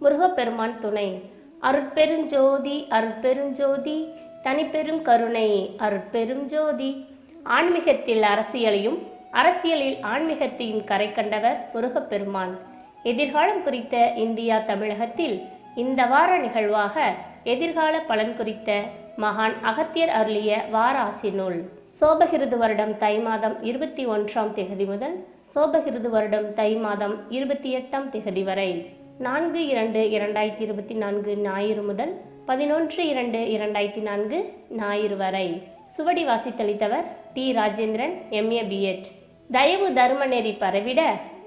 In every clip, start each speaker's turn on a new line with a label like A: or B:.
A: முருகப்பெருமான் துணை. அருட்பெருஞ்சோதி அருட்பெருஞ்சோதி தனிப்பெரும் கருணை அருட்பெரும் ஜோதி. ஆன்மீகத்தில் அரசியலையும் அரசியலில் ஆன்மீகத்தையும் கரை கண்டவர் முருகப்பெருமான். எதிர்காலம் குறித்த இந்தியா தமிழகத்தில் இந்த வார நிகழ்வாக எதிர்கால பலன் குறித்த மகான் அகத்தியர் அருளிய வாராசி நூல். சோபகிருது வருடம் தை மாதம் இருபத்தி ஒன்றாம் திகதி முதல் சோபகிருது வருடம் தை மாதம் இருபத்தி எட்டாம் திகதி வரை. நான்கு இரண்டு இரண்டாயிரத்தி இருபத்தி நான்கு ஞாயிறு முதல் பதினொன்று இரண்டு இரண்டாயிரத்தி நான்கு ஞாயிறு வரை. சுவடி வாசித்தளித்தவர் டி. ராஜேந்திரன் எம்ஏ பிஎட் தயவு தருமநெறி பரவிட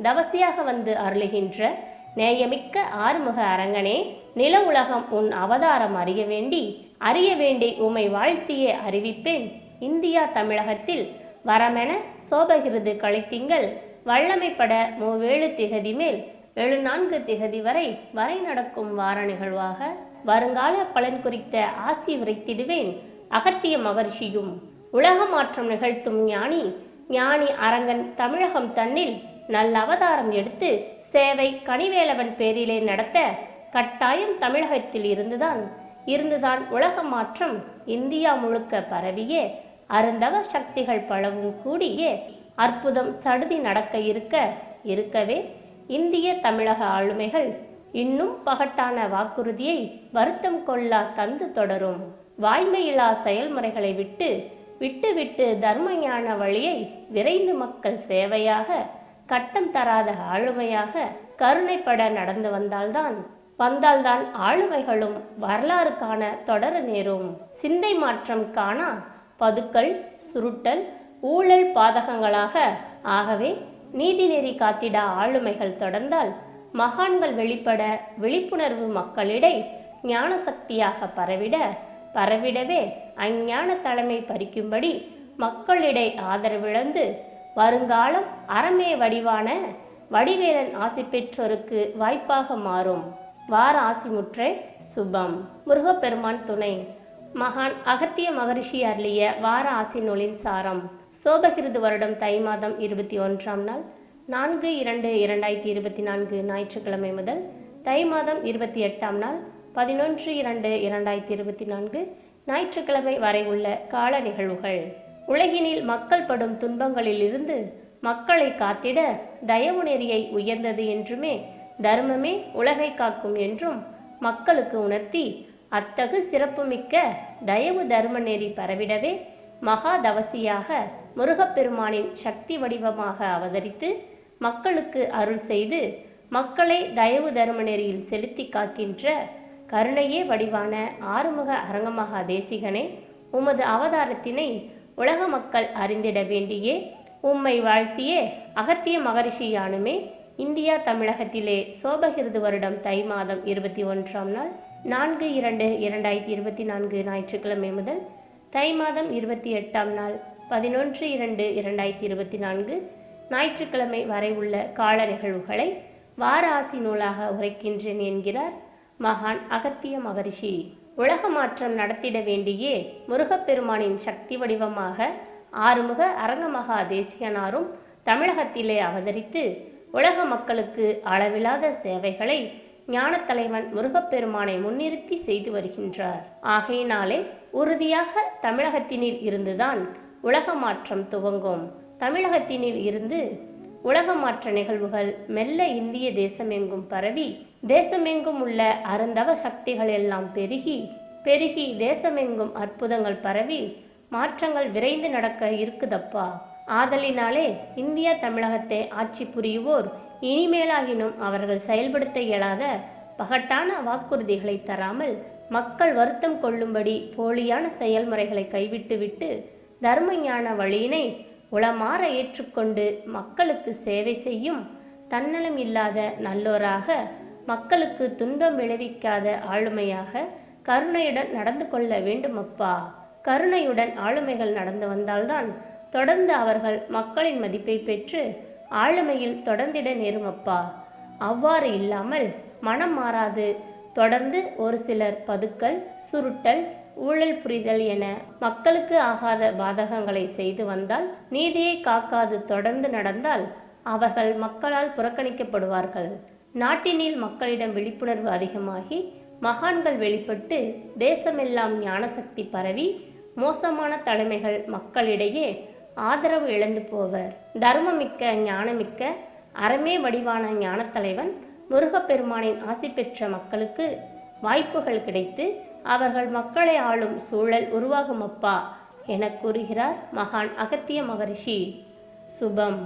A: தவசியாக வந்து அருளுகின்ற நேயமிக்க ஆறுமுக அரங்கனே நில உலகம் உன் அவதாரம் அறிய வேண்டி அறிய வேண்டி உமை வாழ்த்தியே அறிவிப்பேன். இந்தியா தமிழகத்தில் வரமென சோபகிருது கழித்திங்கள் வல்லமைப்பட மூவேழு திகதி மேல் ஏழு நான்கு திகதி வரை வரை நடக்கும் வார நிகழ்வாக வருங்கால பலன் குறித்த ஆசி உரைத்திடுவேன். அகத்திய மகர்ஷியும் உலக மாற்றம் நிகழ்த்தும் ஞானி ஞானி அரங்கன் தமிழகம் தன்னில் நல்ல அவதாரம் எடுத்து சேவை கனிவேலவன் பேரிலே நடத்த கட்டாயம் தமிழகத்தில் இருந்துதான். இருந்துதான் உலக மாற்றம் இந்தியா முழுக்க பரவியே. அருந்தவ சக்திகள் பலவும் கூடியே. அற்புதம் சடுதி நடக்க இருக்க இருக்கவே இந்திய தமிழக ஆளுமைகள் இன்னும் பகட்டான வாக்குறுதியை வருத்தம் கொள்ளா தந்து தொடரும். வாய்மையில்லா செயல்முறைகளை விட்டு விட்டு விட்டு தர்மஞான வழியை விரைந்து மக்கள் சேவையாக கட்டம் தராத ஆளுமையாக கருணைப்பட நடந்து வந்தால்தான் வந்தால்தான் ஆளுமைகளும் வரலாறு காண தொடர நேரும். சிந்தை மாற்றம் காணா பதுக்கல் சுருட்டல் ஊழல் பாதகங்களாக ஆகவே நீதிநெறி காத்திட ஆளுமைகள் தொடர்ந்தால் மகான்கள் வெளிப்பட விழிப்புணர்வு மக்களிடை ஞான சக்தியாக பரவிட பரவிடவே அஞ்ஞான தலைமை பறிக்கும்படி மக்களிடை ஆதரவிழந்து வருங்காலம் அறமே வடிவான வடிவேலன் ஆசி பெற்றோருக்கு வாய்ப்பாக மாறும். வார ஆசிமுற்றே சுபம். முருகப்பெருமான் துணை. மகான் அகத்திய மகரிஷி அருளிய வார ஆசி நூலின் சாரம். சோபகிருது வருடம் தை மாதம் இருபத்தி ஒன்றாம் நாள் நான்கு இரண்டு இரண்டாயிரத்தி இருபத்தி நான்கு ஞாயிற்றுக்கிழமை முதல் தை மாதம் இருபத்தி எட்டாம் நாள் பதினொன்று இரண்டு இரண்டாயிரத்தி இருபத்தி நான்கு ஞாயிற்றுக்கிழமை வரை உள்ள கால நிகழ்வுகள். உலகினில் மக்கள் படும் துன்பங்களிலிருந்து மக்களை காத்திட தயவு நெறியை உயர்ந்தது என்றுமே தர்மமே உலகை காக்கும் என்றும் மக்களுக்கு உணர்த்தி அத்தகு சிறப்புமிக்க தயவு தர்ம நெறி பரவிடவே மகாதவசியாக முருகப்பெருமானின் சக்தி வடிவமாக அவதரித்து மக்களுக்கு அருள் செய்து மக்களை தயவு தர்ம நெறியில் செலுத்தி காக்கின்ற கருணையே வடிவான ஆறுமுக அரங்கமகா தேசிகனே உமது அவதாரத்தினை உலக மக்கள் அறிந்திட வேண்டியே. உம்மை வாழ்த்தியே அகத்திய மகரிஷியானுமே இந்தியா தமிழகத்திலே சோபகிருது வருடம் தை மாதம் இருபத்தி ஒன்றாம் நாள் நான்கு இரண்டு இரண்டாயிரத்தி இருபத்தி நான்கு ஞாயிற்றுக்கிழமை முதல் தை மாதம் இருபத்தி எட்டாம் நாள் பதினொன்று இரண்டு இரண்டாயிரத்தி இருபத்தி நான்கு ஞாயிற்றுக்கிழமை வரை உள்ள கால நிகழ்வுகளை வார ஆசி நூலாக உரைக்கின்றேன் என்கிறார் மகான் அகத்திய மகரிஷி. உலக மாற்றம் நடத்திட வேண்டியே முருகப்பெருமானின் சக்தி வடிவமாக ஆறுமுக அரங்கமகா தேசியனாரும் தமிழகத்திலே அவதரித்து உலக மக்களுக்கு அளவிலாத சேவைகளை ஞானத்தலைவன் முருகப்பெருமானை முன்னிறுத்தி செய்து வருகின்றார். ஆகையினாலே உறுதியாக தமிழகத்தினில் இருந்துதான் உலக மாற்றம் துவங்கும். தமிழகத்தினில் இருந்து உலக மாற்ற நிகழ்வுகள் மெல்ல இந்திய தேசமெங்கும் பரவி தேசமெங்கும் உள்ள அருந்தவ சக்திகள் எல்லாம் பெருகி பெருகி தேசமெங்கும் அற்புதங்கள் பரவி மாற்றங்கள் விரைந்து நடக்க இருக்குதப்பா. ஆதலினாலே இந்திய தமிழகத்தை ஆட்சி புரியுவோர் இனிமேலாகினும் அவர்கள் செயல்படுத்த இயலாத பகட்டான வாக்குறுதிகளை தராமல் மக்கள் வருத்தம் கொள்ளும்படி போலியான செயல்முறைகளை கைவிட்டுவிட்டு தர்மஞான வழியினை உளமாற ஏற்றுக்கொண்டு மக்களுக்கு சேவை செய்யும் தன்னலம் இல்லாத நல்லோராக மக்களுக்கு துன்பம் விளைவிக்காத ஆளுமையாக கருணையுடன் நடந்து கொள்ள வேண்டுமப்பா. கருணையுடன் ஆளுமைகள் நடந்து வந்தால்தான் தொடர்ந்து அவர்கள் மக்களின் மதிப்பை பெற்று ஆளுமையில் தொடர்ந்திட நேருமப்பா. அவ்வாறு இல்லாமல் மனம் மாறாது. தொடர்ந்து ஒரு சிலர் பதுக்கல் சுருட்டல் ஊழல் புரிதல் என மக்களுக்கு ஆகாத பாதகங்களை செய்து வந்தால் நீதியை காக்காது தொடர்ந்து நடந்தால் அவர்கள் மக்களால் புறக்கணிக்கப்படுவார்கள். நாட்டினில் மக்களிடம் விழிப்புணர்வு அதிகமாகி மகான்கள் வெளிப்பட்டு தேசமெல்லாம் ஞானசக்தி பரவி மோசமான தலைமைகள் மக்களிடையே ஆதரவு இழந்து போவர். தர்மமிக்க ஞானமிக்க அறமே வடிவான ஞானத்தலைவன் முருகப்பெருமானின் ஆசி பெற்ற மக்களுக்கு வாய்ப்புகள் கிடைத்து அவர்கள் மக்களை ஆளும் சூழல் உருவாகும் அப்பா என கூறுகிறார் மகான் அகத்திய மகரிஷி. சுபம்.